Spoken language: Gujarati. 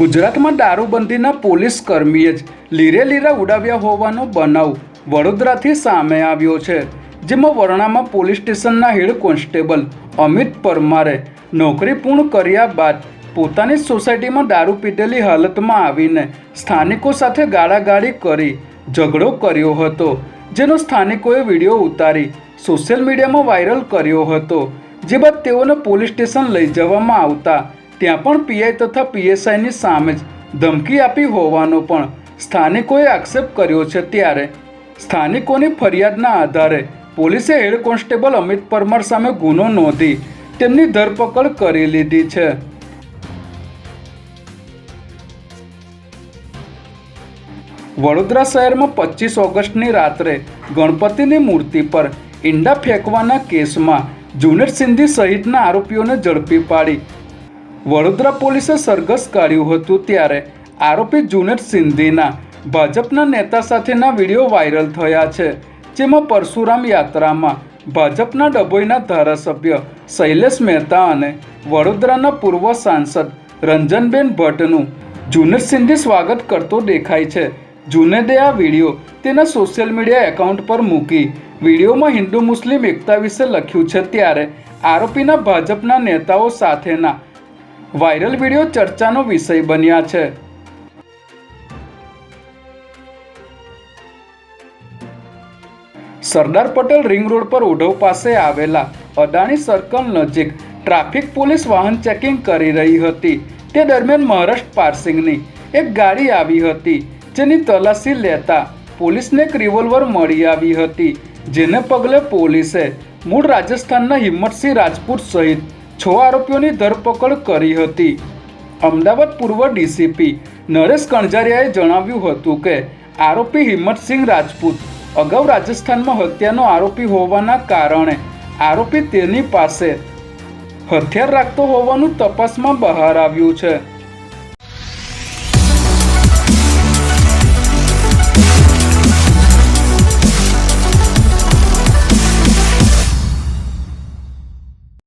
ગુજરાતમાં દારૂબંધીના પોલીસ કર્મીએ જ લીરે લીરા ઉડાવ્યા હોવાનો બનાવ વડોદરાથી સામે આવ્યો છે, જેમાં વરણામાં પોલીસ સ્ટેશનના હેડ કોન્સ્ટેબલ અમિત પરમારે નોકરી પૂર્ણ કર્યા બાદ પોતાની સોસાયટીમાં દારૂ પીધેલી હાલતમાં આવીને સ્થાનિકો સાથે ગાળાગાળી કરી ઝઘડો કર્યો હતો, જેનો સ્થાનિકોએ વીડિયો ઉતારી સોશિયલ મીડિયામાં વાયરલ કર્યો હતો, જે બાદ તેઓને પોલીસ સ્ટેશન લઈ જવામાં આવતા ત્યાં પણ પીઆઈ તથા પીએસઆઈની સામે જ ધમકી આપી હોવાનો પણ સ્થાનિકોએ આક્ષેપ કર્યો છે ત્યારે. સ્થાનિકોની ફરિયાદના આધારે પોલીસે હેડ કોન્સ્ટેબલ અમિત પરમાર સામે ગુનો નોંધી તેમની ધરપકડ કરી લીધી છે. વડોદરા શહેરમાં પચીસ ઓગસ્ટની રાત્રે ગણપતિની મૂર્તિ પર ઈંડા ફેંકવાના કેસમાં જુનેદ સિંધી સહિતના આરોપીઓને ઝડપી પાડી વડોદરા પોલીસે સરઘસ કાઢ્યું હતું ત્યારે આરોપી જુનેટ સિંધીના ભાજપના નેતા સાથેના વીડિયો વાયરલ થયા છે, જેમાં પરશુરામ યાત્રામાં ભાજપના ડભોઈના ધારાસભ્ય શૈલેષ મહેતા અને વડોદરાના પૂર્વ સાંસદ રંજનબેન ભટ્ટનું જુનેટ સિંધી સ્વાગત કરતો દેખાય છે. જુનેદે આ વીડિયો તેના સોશિયલ મીડિયા એકાઉન્ટ પર મૂકી વિડીયોમાં હિન્દુ મુસ્લિમ એકતા વિશે લખ્યું છે ત્યારે આરોપીના ભાજપના નેતાઓ સાથેના વાયરલ વીડિયો ચર્ચાનો વિષય બન્યા છે. સરદાર પટેલ રિંગ રોડ પર ઉઢવ પાસે આવેલા અદાણી સર્કલ નજીક ટ્રાફિક પોલીસ વાહન ચેકિંગ કરી રહી હતી. તે દરમિયાન મહારાષ્ટ્ર પાર્સિંગની એક ગાડી આવી હતી, જેની તલાશી લેતા પોલીસને એક રિવોલ્વર મળી આવી હતી, જેને પગલે પોલીસે મૂળ રાજસ્થાનના હિંમતસિંહ રાજપૂત સહિત છ આરોપીઓની ધરપકડ કરી હતી. અમદાવાદ પૂર્વ ડીસીપી નરેશ કણઝારિયાએ જણાવ્યું હતું કે, આરોપી હિંમતસિંહ રાજપૂત અગાઉ રાજસ્થાનમાં હત્યાનો આરોપી હોવાના કારણે આરોપી તેની પાસે હથિયાર રાખતો હોવાનું તપાસમાં બહાર આવ્યું છે.